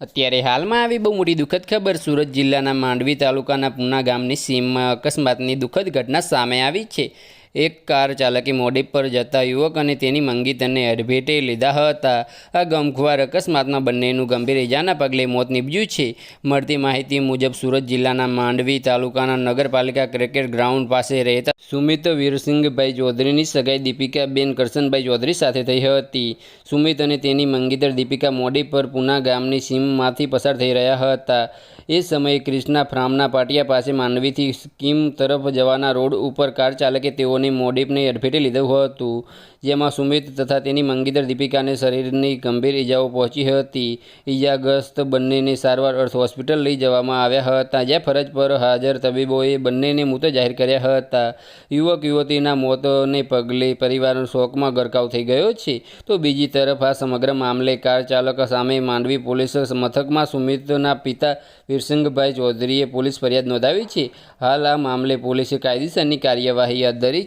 અત્યારે હાલમાં આવી બહુ મોટી દુઃખદ ખબર સુરત જિલ્લાના માંડવી તાલુકાના પુના ગામની સીમમાં અકસ્માતની દુઃખદ ઘટના સામે આવી છે. એક કાર ચાલકે મોડી પર જતા યુવક અને તેની મંગીતને અડભેટે લીધા હતા. આ ગમખુવાર અકસ્માતમાં બંનેનું ગંભીર ઇજાના પગલે મોત નીપજ્યું છે. મળતી માહિતી મુજબ સુરત જિલ્લાના માંડવી તાલુકાના નગરપાલિકા ક્રિકેટ ગ્રાઉન્ડ પાસે રહેતા સુમિત વીરસિંહભાઈ ચૌધરીની સગાઈ દીપિકાબેન કરશનભાઈ ચૌધરી સાથે થઈ હતી. સુમિત અને તેની મંગીતર દીપિકા મોડી પર પુના ગામની સીમમાંથી પસાર થઈ રહ્યા હતા. એ સમયે ક્રિષ્ના ફ્રામના પાટિયા પાસે માંડવીથી સ્કીમ તરફ જવાના રોડ ઉપર કાર ચાલકે તેઓને મોડીપને અડફેટે લીધું હતું, જેમાં સુમિત તથા તેની મંગીધર દીપિકાને શરીરની ગંભીર ઈજાઓ પહોંચી હતી. ઈજાગ્રસ્ત બંનેને સારવાર અર્થ હોસ્પિટલ લઈ જવામાં આવ્યા હતા, જ્યાં ફરજ પર હાજર તબીબોએ બંનેને મૃત જાહેર કર્યા હતા. યુવક યુવતીના મોતને પગલે પરિવારનો શોકમાં ગરકાવ થઈ ગયો છે. તો બીજી તરફ આ સમગ્ર મામલે કાર ચાલક સામે માંડવી પોલીસ મથકમાં સુમિતના પિતા વીરસિંહભાઈ ચૌધરીએ પોલીસ ફરિયાદ નોંધાવી છે. હાલ આ મામલે પોલીસે કાયદેસરની કાર્યવાહી હાથ ધરી